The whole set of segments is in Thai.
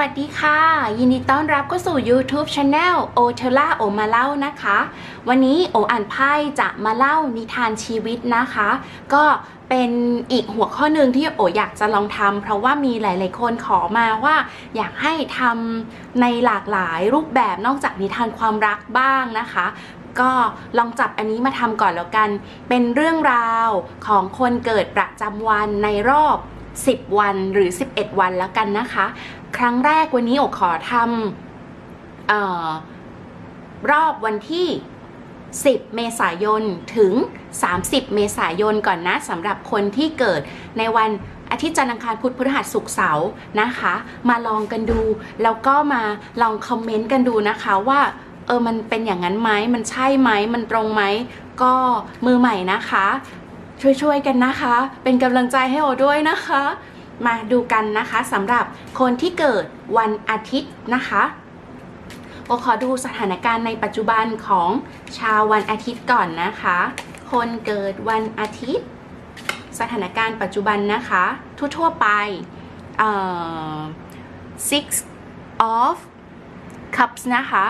วัสดีค่ะ ยินดีต้อนรับเข้าสู่ YouTube Channel โอเทล่าโอมาเล่านะคะ วันนี้โออ่านไพ่จะมาเล่านิทานชีวิตนะคะ ก็เป็นอีกหัวข้อหนึ่งที่โออยากจะลองทำเพราะว่ามีหลาย ๆ คนขอมาว่าอยากให้ทำในหลากหลายรูปแบบนอกจากนิทานความรักบ้างนะคะก็ลองจับอันนี้มาทำก่อนแล้วกัน เป็นเรื่องราวของคนเกิดประจำวันในรอบ 10 วันหรือ 11 วันแล้วกันนะคะ ครั้งแรกวันนี้โอขอทำออรอบวันที่ 10 เมษายนถึง 30 เมษายนก่อนนะสำหรับคนที่เกิดในวันอาทิตย์จันทร์อังคารพุธพฤหัสศุกร์เสาร์นะคะ มาลองกันดู แล้วก็มาลองคอมเมนต์กันดูนะคะว่าเออมันเป็นอย่างนั้นไหมมันใช่ไหมมันตรงไหมก็มือใหม่นะคะ ช่วยๆกันนะคะ เป็นกำลังใจให้โอด้วยนะคะ มาดูกันนะคะสำหรับคนที่เกิดวันอาทิตย์นะคะโอขอดูสถานการณ์ในปัจจุบันของชาววันอาทิตย์ก่อนนะคะ คนเกิดวันอาทิตย์ สถานการณ์ปัจจุบันนะคะ ทั่วๆไปเอ่อ six of cups นะคะ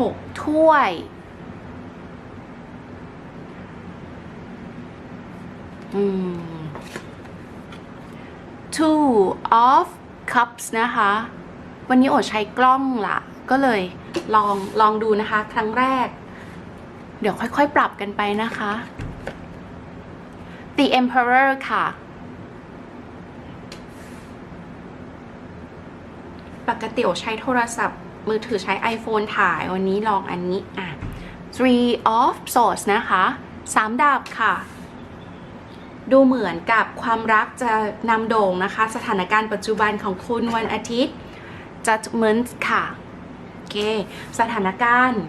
หกถ้วยอืม two of cups นะคะ วันนี้โอใช้กล้องละก็เลยลองลองดูนะคะ ครั้งแรก เดี๋ยวค่อยๆ ปรับกันไปนะคะ the emperor ค่ะ ปกติโอใช้โทรศัพท์ มือถือใช้ iPhone ถ่าย วันนี้ลองอันนี้อะ three of swords นะคะสามดาบค่ะ ดูเหมือนกับความรักจะนำโด่งนะคะ สถานการณ์ปัจจุบันของคุณวันอาทิตย์ judgment ค่ะโอเคสถานการณ์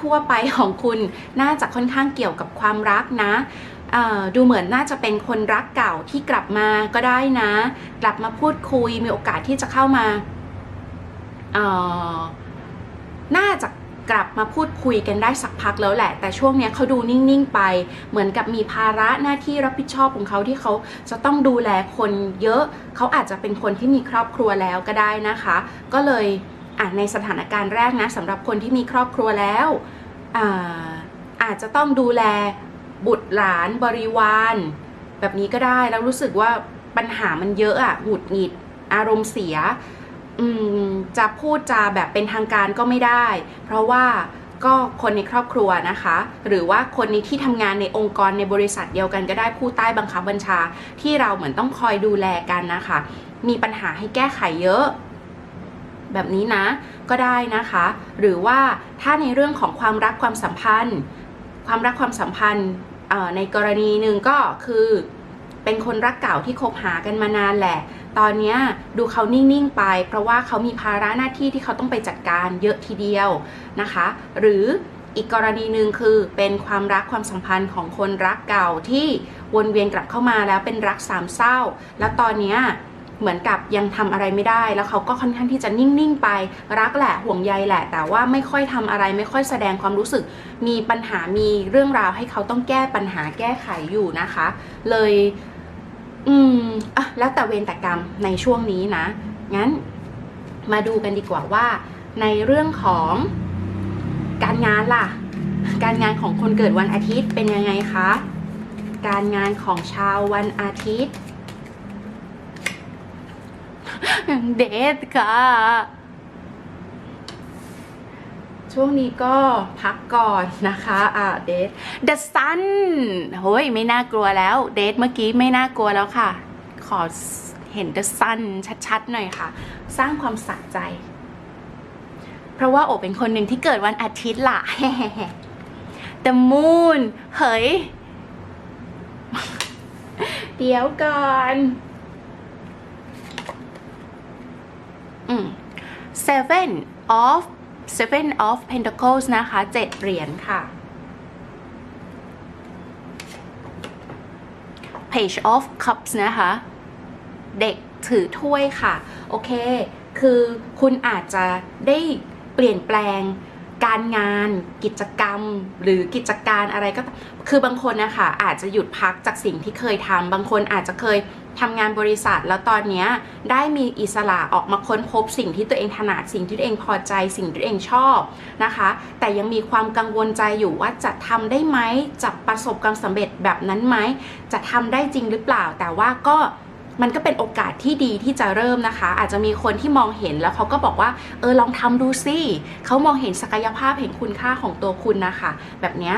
ทั่วๆไปของคุณน่าจะค่อนข้างเกี่ยวกับความรักนะดูเหมือนน่าจะเป็นคนรักเก่าที่กลับมาก็ได้นะ กลับมาพูดคุยมีโอกาสที่จะเข้ามาอ่อน่าจะ กลับมาพูดคุยกันได้สักพักแล้วแหละ แต่ช่วงนี้เขาดูนิ่งๆไป เหมือนกับมีภาระหน้าที่รับผิดชอบของเขาที่เขาจะต้องดูแลคนเยอะ เขาอาจจะเป็นคนที่มีครอบครัวแล้วก็ได้นะคะ ก็เลยในสถานการณ์แรกนะสำหรับคนที่มีครอบครัวแล้วอาอาจจะต้องดูแลบุตรหลานบริวาร แบบนี้ก็ได้แล้วรู้สึกว่าปัญหามันเยอะอะหงุดหงิด อารมณ์เสีย จะพูดจาแบบเป็นทางการก็ไม่ได้ เพราะว่าก็คนในครอบครัวนะคะ หรือว่าคนในที่ทำงานในองค์กรในบริษัทเดียวกันก็ได้ผู้ใต้บังคับบัญชา ที่เราเหมือนต้องคอยดูแลกันนะคะ มีปัญหาให้แก้ไขเยอะ แบบนี้นะ ก็ได้นะคะ หรือว่าถ้าในเรื่องของความรักความสัมพันธ์ ความรักความสัมพันธ์ในกรณีหนึ่งก็คือ เป็นคนรักเก่าที่คบหากันมานานแหละ ตอนนี้ดูเขานิ่ง ๆ ไป เพราะว่าเขามีภาระหน้าที่ที่เขาต้องไปจัดการเยอะทีเดียวนะคะ หรืออีกกรณีหนึ่งคือเป็นความรักความสัมพันธ์ของคนรักเก่าที่วนเวียนกลับเข้ามาแล้วเป็นรักสามเศร้า แล้วตอนนี้เหมือนกับยังทำอะไรไม่ได้ แล้วเขาก็ค่อนข้างที่จะนิ่ง ๆ ไป รักแหละห่วงใยแหละ แต่ว่าไม่ค่อยทำอะไร ไม่ค่อยแสดงความรู้สึก มีปัญหามีเรื่องราวให้เขาต้องแก้ปัญหาแก้ไขอยู่นะคะ เลย อืมอะแล้วแต่เวรแต่กรรมในช่วงนี้นะ งั้นมาดูกันดีกว่าว่า ในเรื่องของการงานล่ะ การงานของคนเกิดวันอาทิตย์เป็นยังไงคะ การงานของชาววันอาทิตย์ เดทค่ะ ช่วงนี้ก็พักก่อนนะคะอ่าเดท The Sun โฮ้ยไม่น่ากลัวแล้ว เดทเมื่อกี้ไม่น่ากลัวแล้วค่ะ ขอเห็น The Sun ชัดๆหน่อยค่ะ สร้างความสะใจ เพราะว่าโอเป็นคนหนึ่งที่เกิดวันอาทิตย์ล่ะ The Moon เฮ้ย เดี๋ยวก่อนอืม Seven of Seven of Pentacles นะคะเจ็ดเหรียญค่ะ Page of Cups นะคะ เด็กถือถ้วยค่ะ โอเค คือคุณอาจจะได้เปลี่ยนแปลงการงานกิจกรรมหรือกิจการอะไรก็คือบางคนนะคะอาจจะหยุดพักจากสิ่งที่เคยทำบางคนอาจจะเคย ทำงานบริษัท แล้วตอนนี้ได้มีอิสระออกมาค้นพบสิ่งที่ตัวเองถนัดสิ่งที่ตัวเองพอใจ สิ่งที่ตัวเองชอบนะคะ แต่ยังมีความกังวลใจอยู่ว่าจะทำได้ไหมจะประสบความสำเร็จแบบนั้นไหมจะทำได้จริงหรือเปล่า แต่ว่าก็มันก็เป็นโอกาสที่ดีที่จะเริ่มนะคะ อาจจะมีคนที่มองเห็นแล้วเขาก็บอกว่า เออลองทำดูสิเขามองเห็นศักยภาพเห็นคุณค่าของตัวคุณนะคะ แบบเนี้ย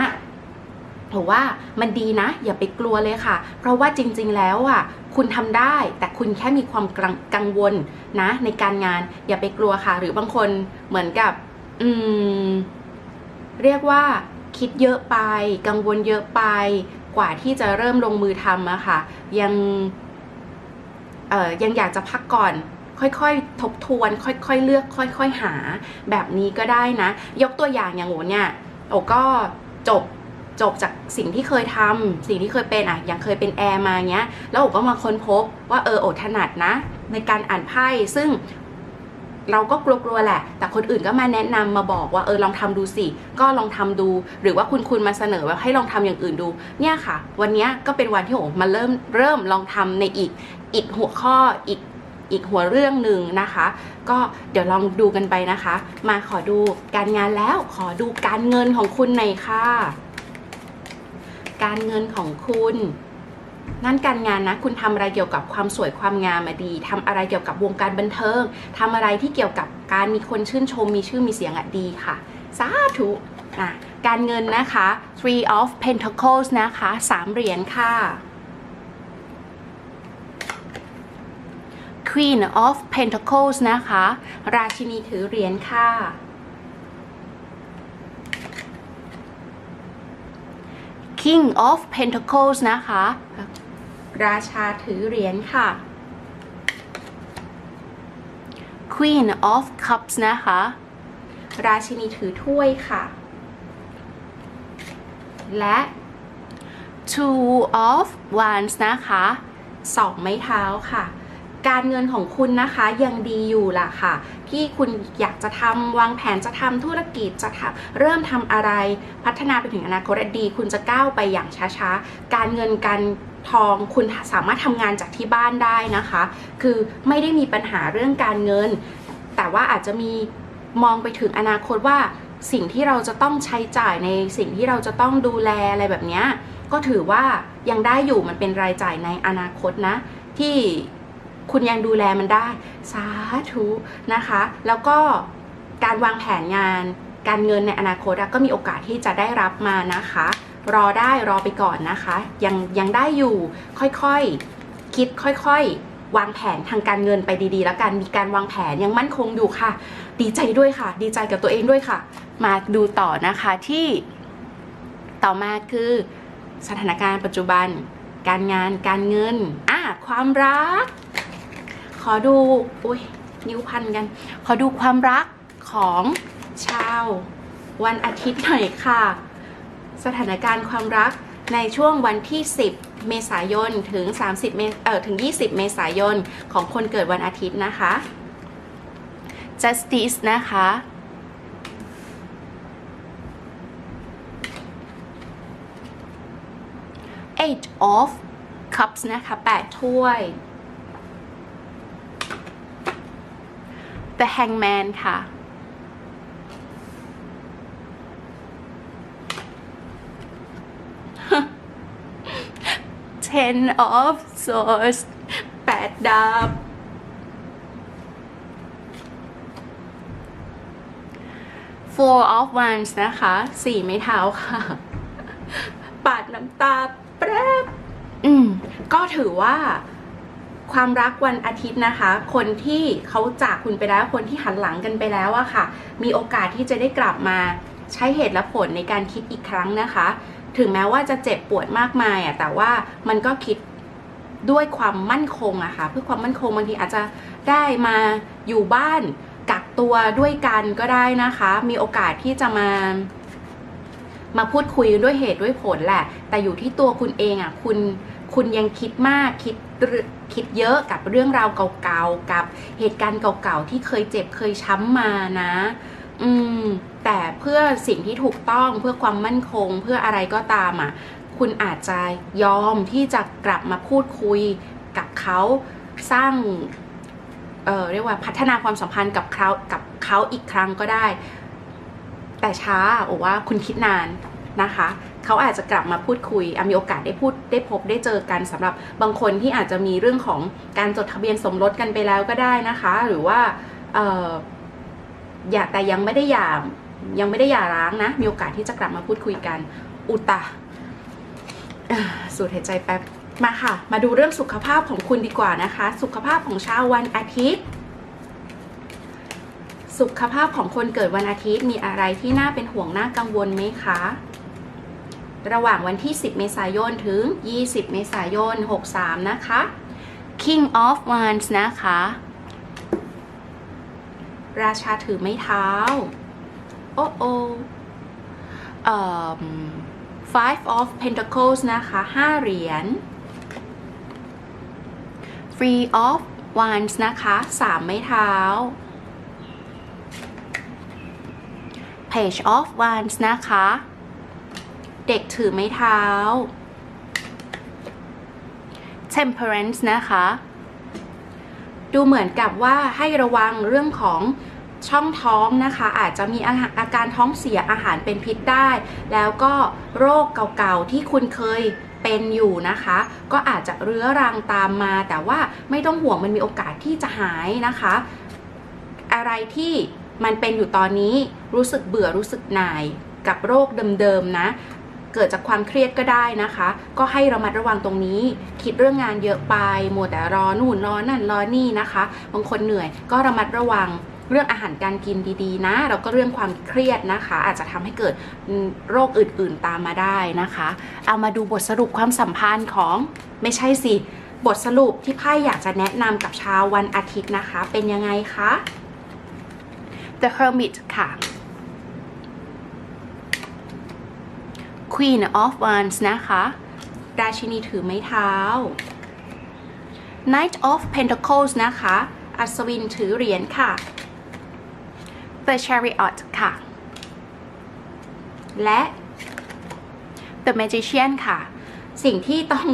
ถือว่ามันดีนะ อย่าไปกลัวเลยค่ะ เพราะว่าจริงๆแล้วอะคุณทำได้ แต่คุณแค่มีความกังกังวลนะ ในการงานอย่าไปกลัวค่ะ หรือบางคนเหมือนกับ อืม เรียกว่าคิดเยอะไป กังวลเยอะไปกว่าที่จะเริ่มลงมือทำอะค่ะ ยังเอ่อยังอยากจะพักก่อน ค่อยๆ ทบทวน ค่อยๆ เลือก ค่อย ๆ หา แบบนี้ก็ได้นะ ยกตัวอย่างอย่างโอเนี่ยโอก็จบ จบจากสิ่งที่เคยทำสิ่งที่เคยเป็นอะอย่างเคยเป็นแอร์มาเงี้ย แล้วโอก็มาค้นพบว่าเออโอถนัดนะ ในการอ่านไพ่ซึ่งเราก็กลัวๆแหละ แต่คนอื่นก็มาแนะนำมาบอกว่าเออลองทำดูสิ ก็ลองทำดู หรือว่าคุณคุณมาเสนอว่าให้ลองทำอย่างอื่นดู เนี่ยค่ะ วันนี้ก็เป็นวันที่โอมาเริ่มเริ่มลองทำในอีกอีกหัวข้ออีกอีกหัวเรื่องหนึ่งนะคะ ก็เดี๋ยวลองดูกันไปนะคะ มาขอดูการงานแล้วขอดูการเงินของคุณหน่อยค่ะ การเงินของคุณนั่นการงานนะคุณทำอะไรเกี่ยวกับความสวยความงามมาดีทำอะไรเกี่ยวกับวงการบันเทิงทำอะไรที่เกี่ยวกับการมีคนชื่นชมมีชื่อมีเสียงอะดีค่ะสาธุอะการเงินนะคะ three of pentacles นะคะสามเหรียญค่ะ Queen of Pentacles นะคะ ราชินีถือเหรียญค่ะ King of Pentacles นะคะ ราชาถือเหรียญค่ะ Queen of Cups นะคะ ราชินีถือถ้วยค่ะ และ Two of Wands นะคะสองไม้เท้าค่ะ การเงินของคุณนะคะยังดีอยู่ล่ะค่ะ ที่คุณอยากจะทำวางแผนจะทำธุรกิจจะทำเริ่มทำอะไรพัฒนาไปถึงอนาคตดี คุณจะก้าวไปอย่างช้าๆ การเงินการทองคุณสามารถทำงานจากที่บ้านได้นะคะ คือไม่ได้มีปัญหาเรื่องการเงิน แต่ว่าอาจจะมีมองไปถึงอนาคตว่าสิ่งที่เราจะต้องใช้จ่ายในสิ่งที่เราจะต้องดูแลอะไรแบบนี้ก็ถือว่ายังได้อยู่มันเป็นรายจ่ายในอนาคตนะ ที่ คุณยังดูแลมันได้ สาธุนะคะ แล้วก็การวางแผนงานการเงินในอนาคตก็มีโอกาสที่จะได้รับมานะคะ รอได้รอไปก่อนนะคะ ยังยังได้อยู่ค่อยๆคิดค่อยๆวางแผนทางการเงินไปดีๆ แล้วกันมีการวางแผนยังมั่นคงอยู่ค่ะ ดีใจด้วยค่ะ ดีใจกับตัวเองด้วยค่ะ มาดูต่อนะคะที่ ต่อมาคือสถานการณ์ปัจจุบัน การงานการเงินอะความรัก ขอดูอุ้ยนิ้วพันกัน ขอดูความรักของชาว วันอาทิตย์หน่อยค่ะ สถานการณ์ความรักในช่วงวันที่ 10 เมษายนถึง 30 เมเอ่อถึง 20 เมษายนของคนเกิดวันอาทิตย์นะคะ justice นะคะ eight of cups นะคะ 8 ถ้วย the hangman ค่ะ ten of swords แปดดาบ four of wands นะคะสี่ไม้เท้าค่ะ ปาดน้ำตาแป๊บอืม ก็ถือว่า ความรักวันอาทิตย์นะคะ คนที่เขาจากคุณไปแล้วคนที่หันหลังกันไปแล้วอะค่ะ มีโอกาสที่จะได้กลับมาใช้เหตุและผลในการคิดอีกครั้งนะคะ ถึงแม้ว่าจะเจ็บปวดมากมายอะแต่ว่ามันก็คิดด้วยความมั่นคงอะค่ะเพื่อความมั่นคงบางทีอาจจะได้มาอยู่บ้านกักตัวด้วยกันก็ได้นะคะ มีโอกาสที่จะมา มาพูดคุยด้วยเหตุด้วยผลแหละ แต่อยู่ที่ตัวคุณเองอะคุณ คุณยังคิดมากคิดเรื่องคิดเยอะกับเรื่องราวเก่าๆกับเหตุการณ์เก่าๆที่เคยเจ็บเคยช้ำมานะ อืม แต่เพื่อสิ่งที่ถูกต้องเพื่อความมั่นคง เพื่ออะไรก็ตามอะ คุณอาจจะยอมที่จะกลับมาพูดคุยกับเขาสร้างเอ่อเรียกว่าพัฒนาความสัมพันธ์กับเขากับเขาอีกครั้งก็ได้ แต่ช้าโอว่าคุณคิดนานนะคะ เขาอาจจะกลับมาพูดคุยมีโอกาสได้พูดได้พบได้เจอกันสำหรับบางคนที่อาจจะมีเรื่องของการจดทะเบียนสมรสกันไปแล้วก็ได้นะคะ หรือว่าอย่าแต่ยังไม่ได้หย่ายังไม่ได้หย่าร้างนะ มีโอกาสที่จะกลับมาพูดคุยกัน อุตะสูดหายใจแป๊บมาค่ะ มาดูเรื่องสุขภาพของคุณดีกว่านะคะ สุขภาพของชาววันอาทิตย์ สุขภาพของคนเกิดวันอาทิตย์มีอะไรที่น่าเป็นห่วงน่ากังวลไหมคะ ระหว่างวันที่ 10 เมษายนถึง 20 เมษายน 63 นะคะ King of Wands นะคะ ราชาถือไม้เท้า โอ้โอ Five of Pentacles นะคะ 5 เหรียญ Free of Wands นะคะ 3 ไม้เท้า Page of Wands นะคะ เด็กถือไม้เท้า Temperance นะคะ ดูเหมือนกับว่าให้ระวังเรื่องของช่องท้องนะคะ อาจจะมีอาอาการท้องเสียอาหารเป็นพิษได้ แล้วก็โรคเก่าๆที่คุณเคยเป็นอยู่นะคะ ก็อาจจะเรื้อรังตามมา แต่ว่าไม่ต้องห่วงมันมีโอกาสที่จะหายนะคะ อะไรที่มันเป็นอยู่ตอนนี้รู้สึกเบื่อรู้สึกหน่ายกับโรคเดิมๆนะ เกิดจากความเครียดก็ได้นะคะ ก็ให้ระมัดระวังตรงนี้ คิดเรื่องงานเยอะไปมัวแต่รอนู่นรอนั่นรอนี่นะคะ บางคนเหนื่อยก็ระมัดระวังเรื่องอาหารการกินดีๆ นะ แล้วก็เรื่องความเครียดนะคะ อาจจะทำให้เกิดโรคอื่นๆตามมาได้นะคะ เอามาดูบทสรุปความสัมพันธ์ของไม่ใช่สิ บทสรุปที่ไพ่อยากจะแนะนำกับชาววันอาทิตย์นะคะ เป็นยังไงคะ The Hermit ค่ะ Queen of Wands นะคะ ราชินีถือไม้เท้า Knight of Pentacles นะคะ อัศวินถือเหรียญค่ะ The Chariot ค่ะ และ The Magician ค่ะ สิ่งที่ต้อง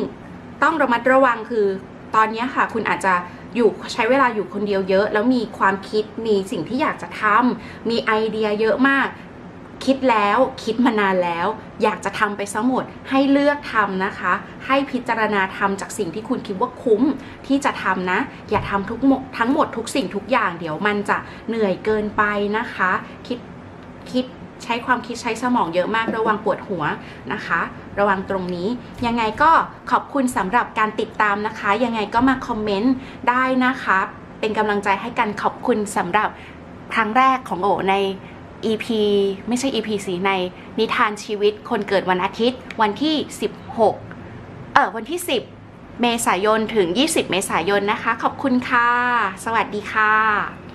ต้องระมัดระวังคือตอนนี้ค่ะ คุณอาจจะอยู่ใช้เวลาอยู่คนเดียวเยอะ แล้วมีความคิดมีสิ่งที่อยากจะทำมีไอเดียเยอะมาก คิดแล้วคิดมานานแล้ว อยากจะทำไปซะหมดให้เลือกทำนะคะ ให้พิจารณาทำจากสิ่งที่คุณคิดว่าคุ้มที่จะทำนะ อย่าทำทุกหมดทั้งหมดทุกสิ่งทุกอย่างเดี๋ยวมันจะเหนื่อยเกินไปนะคะ คิดคิดใช้ความคิดใช้สมองเยอะมากระวังปวดหัวนะคะ ระวังตรงนี้ ยังไงก็ขอบคุณสำหรับการติดตามนะคะ ยังไงก็มาคอมเมนต์ได้นะคะ เป็นกำลังใจให้กันขอบคุณสำหรับครั้งแรกของโอใน EP ไม่ใช่ EP สีในนิทานชีวิตคนเกิดวันอาทิตย์ วันที่ 16 เออวันที่ 10 เมษายนถึง 20 เมษายนนะคะ ขอบคุณค่ะ สวัสดีค่ะ